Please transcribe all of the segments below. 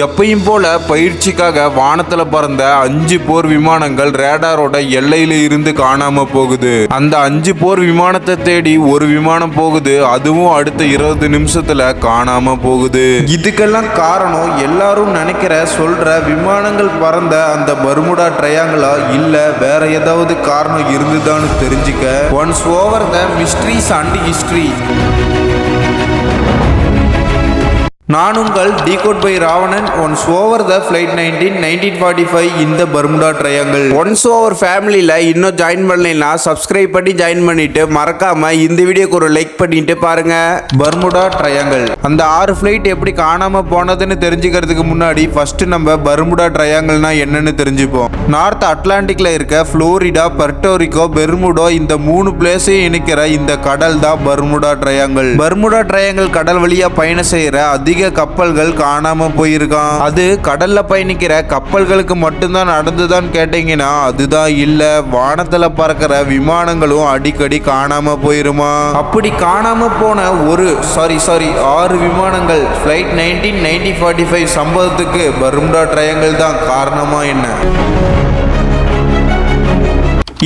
எப்பையும் போல பயிற்சிக்காக வானத்துல பறந்த அஞ்சு போர் விமானங்கள் ரேடாரோட எல்லையில இருந்து காணாம போகுது. அந்த அஞ்சு போர் விமானத்தை தேடி ஒரு விமானம் போகுது அதுவும் அடுத்த இருபது நிமிஷத்துல காணாம போகுது. இதுக்கெல்லாம் காரணம் எல்லாரும் நினைக்கிற சொல்ற விமானங்கள் பறந்த அந்த பர்முடா ட்ரையாங்களா இல்ல வேற ஏதாவது காரணம் இருந்துதான்னு தெரிஞ்சுக்க. Once over the mysteries and history நான் உங்கள் decode by Ravanan. Once over the flight nineteen nineteen forty five இந்த பர்முடா ட்ரையாங்கிள் ஒன்ஸ் ஓவர் ஃபேமிலியில் இன்னும் ஜாயின் பண்ணலைன்னா சப்ஸ்கிரைப் பண்ணி ஜாயின் பண்ணிட்டு மறக்காம இந்த வீடியோக்கு ஒரு லைக் பண்ணிட்டு பாருங்க. பர்முடா ட்ரையாங்கிள் அந்த ஆறு ஃப்ளைட் எப்படி காணாம போனதுன்னு தெரிஞ்சுக்கிறதுக்கு முன்னாடி ஃபர்ஸ்ட் நம்ம பர்முடா ட்ரையாங்கிள்னா என்னன்னு தெரிஞ்சுப்போம். நார்த் அட்லாண்டிக்ல இருக்க ஃப்ளோரிடா பர்டோரிக்கோ பெர்முடோ இந்த மூணு பிளேஸையும் இணைக்கிற இந்த கடல் தான் பர்முடா ட்ரையாங்கிள் பர்முடா ட்ரையாங்கிள் கடல் வழியா பயணம் செய்யற அதிக கப்பல்கள் காணாம போயிருக்கான். அது கடல்ல பயணிக்கிற கப்பல்களுக்கு மட்டும்தான் நடந்துதான் கேட்டீங்கன்னா அதுதான் இல்ல. வானத்துல பறக்கிற விமானங்களும் அடிக்கடி காணாம போயிருமா? அப்படி காணாம போன ஒரு சாரி சாரி ஆறு விமானங்கள் flight nineteen ninety forty five சம்பவத்துக்கு பர்முடா ட்ரையங்கள் தான் காரணமா என்ன?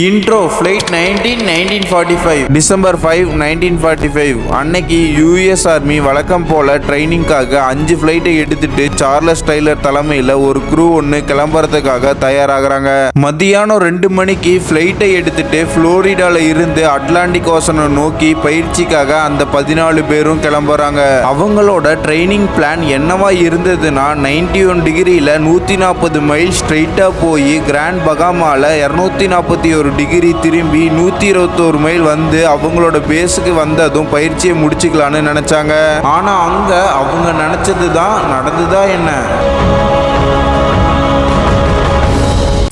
Intro flight nineteen nineteen forty five December five nineteen forty five அன்னைக்கு யூஎஸ் ஆர்மி வழக்கம் போல ட்ரைனிங்காக அஞ்சு ஃப்ளைட்டை எடுத்துட்டு சார்லஸ் டைலர் தலைமையில் ஒரு குரூ ஒன்று கிளம்புறதுக்காக தயாராகிறாங்க. மத்தியானம் ரெண்டு மணிக்கு ஃப்ளைட்டை எடுத்துட்டு ஃப்ளோரிடால இருந்து அட்லாண்டிக் ஓசனை நோக்கி பயிற்சிக்காக அந்த பதினாலு பேரும் கிளம்புறாங்க. அவங்களோட ட்ரைனிங் பிளான் என்னவா இருந்ததுன்னா நைன்டி ஒன் டிகிரியில் நூற்றி நாற்பது மைல் ஸ்ட்ரெயிட்டாக போய் கிராண்ட் பகாமாவில் இரநூத்தி நாற்பத்தி ஒரு டிகிரி திரும்பி நூற்றி இருபத்தோரு மைல் வந்து அவங்களோட பேஸுக்கு வந்ததும் பயிற்சியை முடிச்சுக்கலான்னு நினச்சாங்க. ஆனால் அங்கே அவங்க நினச்சது தான் நடந்துதா என்ன?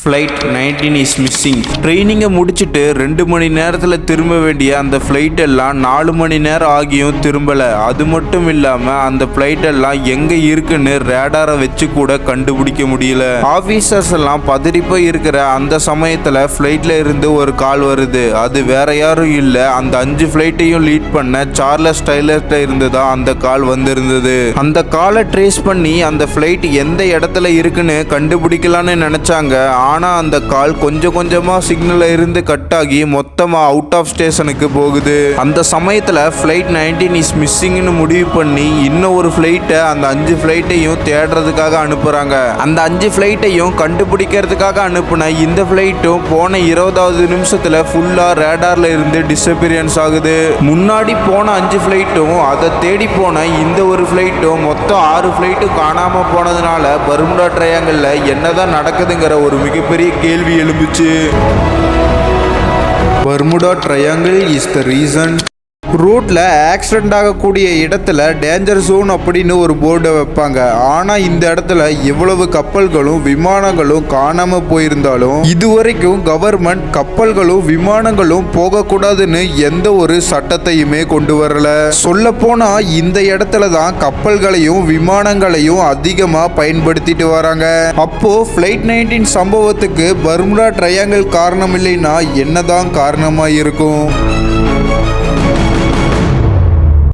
ஃப்ளைட் நைன்டீன் இஸ் மிஸ்ஸிங் ட்ரைனிங்கை முடிச்சுட்டு ரெண்டு மணி நேரத்தில் திரும்ப வேண்டிய அந்த ஃப்ளைட் எல்லாம் நாலு மணி நேரம் ஆகியும் திரும்பலை. அது மட்டும் இல்லாமல் அந்த ஃப்ளைட் எல்லாம் எங்கே இருக்குன்னு ரேடாரை வச்சு கூட கண்டுபிடிக்க முடியல. ஆஃபீஸர்ஸ் எல்லாம் பதறி இருக்கிற அந்த சமயத்தில் ஃப்ளைட்டில் இருந்து ஒரு கால் வருது. அது வேற யாரும் இல்லை. அந்த அஞ்சு ஃப்ளைட்டையும் லீட் பண்ண சார்லஸ் டைலர்கிட்ட இருந்து தான் அந்த கால் வந்திருந்தது. அந்த காலை ட்ரேஸ் பண்ணி அந்த ஃப்ளைட் எந்த இடத்துல இருக்குன்னு கண்டுபிடிக்கலான்னு நினச்சாங்க. ஆனால் அந்த கால் கொஞ்சம் கொஞ்சமாக சிக்னலில் இருந்து கட் ஆகி மொத்தமாக அவுட் ஆஃப் ஸ்டேஷனுக்கு போகுது. அந்த சமயத்தில் ஃப்ளைட் நைன்டீன் இஸ் மிஸ்ஸிங்னு முடிவு பண்ணி இன்னும் ஒரு ஃப்ளைட்டை அந்த அஞ்சு ஃப்ளைட்டையும் தேடுறதுக்காக அனுப்புகிறாங்க அந்த அஞ்சு ஃப்ளைட்டையும் கண்டுபிடிக்கிறதுக்காக அனுப்புன இந்த ஃப்ளைட்டும் போன இருபதாவது நிமிஷத்தில் ஃபுல்லாக ரேடாரில் இருந்து டிசப்பியரன்ஸ் ஆகுது. முன்னாடி போன அஞ்சு ஃப்ளைட்டும் அதை தேடி போன இந்த ஒரு ஃப்ளைட்டும் மொத்தம் ஆறு ஃப்ளைட்டும் காணாமல் போனதுனால பர்முடா ட்ரையாங்கல்ல என்னதான் நடக்குதுங்கிற ஒரு மிகப்பெரிய கேள்வி எழும்புச்சு. Bermuda Triangle is the reason ரூட்டில் ஆக்சிடென்ட் ஆகக்கூடிய இடத்துல டேஞ்சர் ஜோன் அப்படின்னு ஒரு போர்டை வைப்பாங்க. ஆனால் இந்த இடத்துல எவ்வளவு கப்பல்களும் விமானங்களும் காணாமல் போயிருந்தாலும் இதுவரைக்கும் கவர்மெண்ட் கப்பல்களும் விமானங்களும் போகக்கூடாதுன்னு எந்த ஒரு சட்டத்தையுமே கொண்டு வரல. சொல்ல போனால் இந்த இடத்துல தான் கப்பல்களையும் விமானங்களையும் அதிகமாக பயன்படுத்திட்டு வராங்க. அப்போ ஃப்ளைட் நைன்டீன் சம்பவத்துக்கு பர்முடா ட்ரையாங்கிள் காரணம் இல்லைன்னா என்னதான் காரணமாக இருக்கும்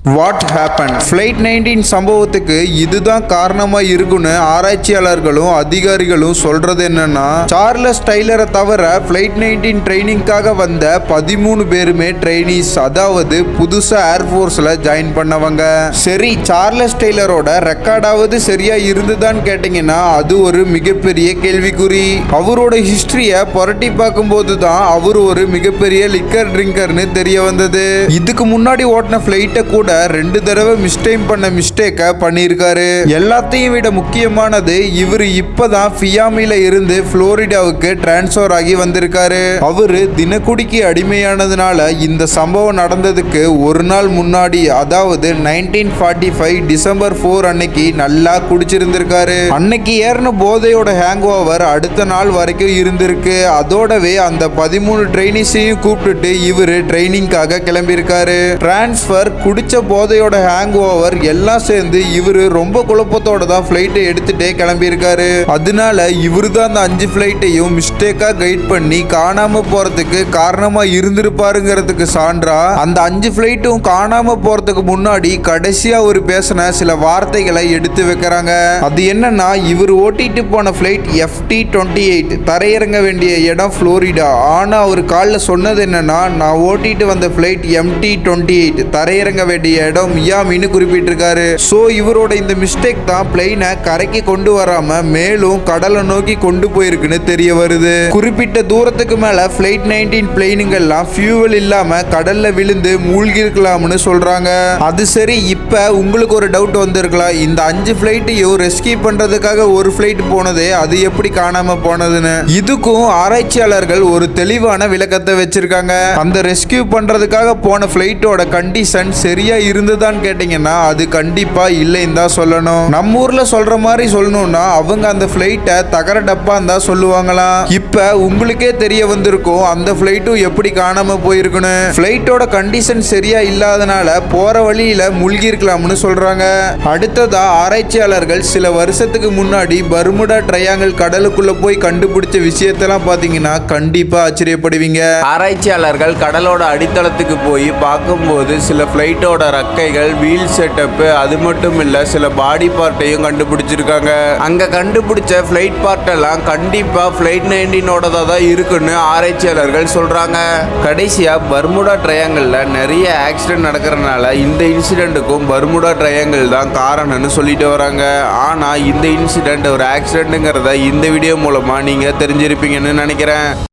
வாட் ஹேப்பன் ஃப்ளைட் நைன்டீன் சம்பவத்துக்கு இதுதான் காரணமா இருக்குன்னு ஆராய்ச்சியாளர்களும் அதிகாரிகளும் சொல்றது என்னன்னா சார்லஸ் டைலரை தவிர ஃப்ளைட் நைன்டீன் ட்ரைனிங்காக வந்த பதிமூணு பேருமே ட்ரைனிஸ் அதாவது புதுசா ஏர்ஃபோர்ஸ்ல ஜாயின் பண்ணவங்க. சரி சார்லஸ் டெய்லரோட ரெக்கார்டாவது சரியா இருந்துதான்னு கேட்டீங்கன்னா அது ஒரு மிகப்பெரிய கேள்விக்குறி. அவரோட ஹிஸ்டரிய புரட்டி பார்க்கும்போது தான் அவர் ஒரு மிகப்பெரிய லிக்கர் ட்ரிங்கர்னு தெரிய வந்தது. இதுக்கு முன்னாடி ஓட்டின ஃப்ளைட்டை கூட ரெண்டு தடவை மிஸ்டைம் பண்ண மிஸ்டேக்கை பண்ணியிருக்காரு. எல்லாத்தையும் விட முக்கியமானது இவர் இப்பதான் ஃபியாமில இருந்து புளோரிடாவுக்கு டிரான்ஸ்ஃபர் ஆகி வந்திருக்காரு. அவரு தினக்குடிக்கு அடிமையானதுனால இந்த சம்பவம் நடந்ததுக்கு ஒரு நாள் முன்னாடி அதாவது nineteen forty five December four அன்னைக்கு நல்லா குடிச்சிருந்திருக்காரு. அன்னைக்கு ஏறின போதையோட ஹேங் ஓவர் அடுத்த நாள் வரைக்கும் இருந்திருக்கு. அதோடவே அந்த பதிமூணு ட்ரைனிஸையும் கூப்பிட்டுட்டு இவரு ட்ரைனிங்காக கிளம்பியிருக்காரு. டிரான்ஸ்ஃபர் குடிச்ச போதையோட ஹேங் ஓவர் எல்லாம் சேர்ந்து இவர் ரொம்ப குழப்பத்தோட தான் ஃப்ளைட்டை எடுத்துட்டே கிளம்பியிருக்காரு. அதனால இவர் தான் அந்த அஞ்சு ஃப்ளைட்டையும் மிஸ்டேக்காக கைட் பண்ணி காணாம போறதுக்கு காரணமா இருந்திருப்பாருங்கிறதுக்கு சான்றா அந்த அஞ்சு ஃப்ளைட்டும் காணாம போறதுக்கு முன்னாடி கடைசியா அவர் பேசின சில வார்த்தைகளை எடுத்து வைக்கிறாங்க. அது என்னன்னா இவர் ஓட்டிட்டு போன ஃப்ளைட் எஃப்டி டுவெண்ட்டி எயிட் தரையிறங்க வேண்டிய இடம் ஃப்ளோரிடா ஆனால் அவர் காலில் சொன்னது என்னன்னா நான் ஓட்டிட்டு வந்த ஃப்ளைட் எம்டி டுவெண்ட்டி எயிட் தரையிறங்க வேண்டிய இடம் மியாமின்னு குறிப்பிட்டிருக்காரு. ஸோ இவரோட இந்த மிஸ்டேக் தான் பிளெயினை கரைக்கு கொண்டு வராம மேலும் கடலை நோக்கி கொண்டு போயிருக்குன்னு தெரிய வருது. குறிப்பிட்ட தூரத்துக்கு மேல பிளைட் நைன்டீன் பிளெயினுங்கெல்லாம் ஃபியூவல் இல்லாம கடல்ல விழுந்து மூழ்கி இருக்கலாம்னு சொல்றாங்க. அது சரி இப்ப உங்களுக்கு ஒரு டவுட் வந்திருக்கலாம். இந்த அஞ்சு ஃபிளைட்டையும் ரெஸ்கியூ பண்றதுக்காக ஒரு பிளைட் போனதே அது எப்படி காணாம போனதுன்னு. இதுக்கும் ஆராய்ச்சியாளர்கள் ஒரு தெளிவான விளக்கத்தை வச்சிருக்காங்க. அந்த ரெஸ்கியூ பண்றதுக்காக போன பிளைட்டோட கண்டிஷன் சரியா இருந்ததான்னு கேட்டீங்கன்னா அது கண்டிப்பா இல்லைன்னு தான் சொல்லணும். நம்ம ஊர்ல சொல்ற மாதிரி சொல்லணும்னா அவங்க அந்த ஃப்ளைட்டை தகர டப்பான்னு தான் சொல்லுவாங்களாம். இப்ப உங்களுக்கே தெரிய வந்திருக்கும் அந்த ஃப்ளைட்டும் எப்படி காணாம போயிருக்குன்னு. ஃப்ளைட்டோட கண்டிஷன் சரியா இல்லாதனால போற வழியில மூழ்கி இருக்கலாம்னு சொல்றாங்க. அடுத்ததா ஆராய்ச்சியாளர்கள் சில வருஷத்துக்கு முன்னாடி பர்முடா ட்ரையாங்கிள் கடலுக்குள்ள போய் கண்டுபிடிச்ச விஷயத்தெல்லாம் பாத்தீங்கன்னா கண்டிப்பா ஆச்சரியப்படுவீங்க. ஆராய்ச்சியாளர்கள் கடலோட அடித்தளத்துக்கு போய் பார்க்கும்போது சில ஃப்ளைட்டோட ரக்கைகள் வீல் செட்டப்பு அது மட்டும் இல்லை சில பாடி பார்ட்டையும் கண்டுபிடிச்சிருக்காங்க. அங்கே கண்டுபிடிச்ச ஃப்ளைட் பார்ட்டெல்லாம் கண்டிப்பாக ஃப்ளைட் நைன்டீனோடதாக தான் இருக்குன்னு ஆராய்ச்சியாளர்கள் சொல்கிறாங்க கடைசியாக பர்முடா ட்ரையாங்கிளில் நிறைய ஆக்சிடென்ட் நடக்கிறதுனால இந்த இன்சிடெண்ட்டுக்கும் பர்முடா ட்ரையாங்கிள் தான் காரணம்னு சொல்லிட்டு வராங்க. ஆனால் இந்த இன்சிடெண்ட் ஒரு ஆக்சிடென்ட்டுங்கிறத இந்த வீடியோ மூலமாக நீங்கள் தெரிஞ்சிருப்பீங்கன்னு நினைக்கிறேன்.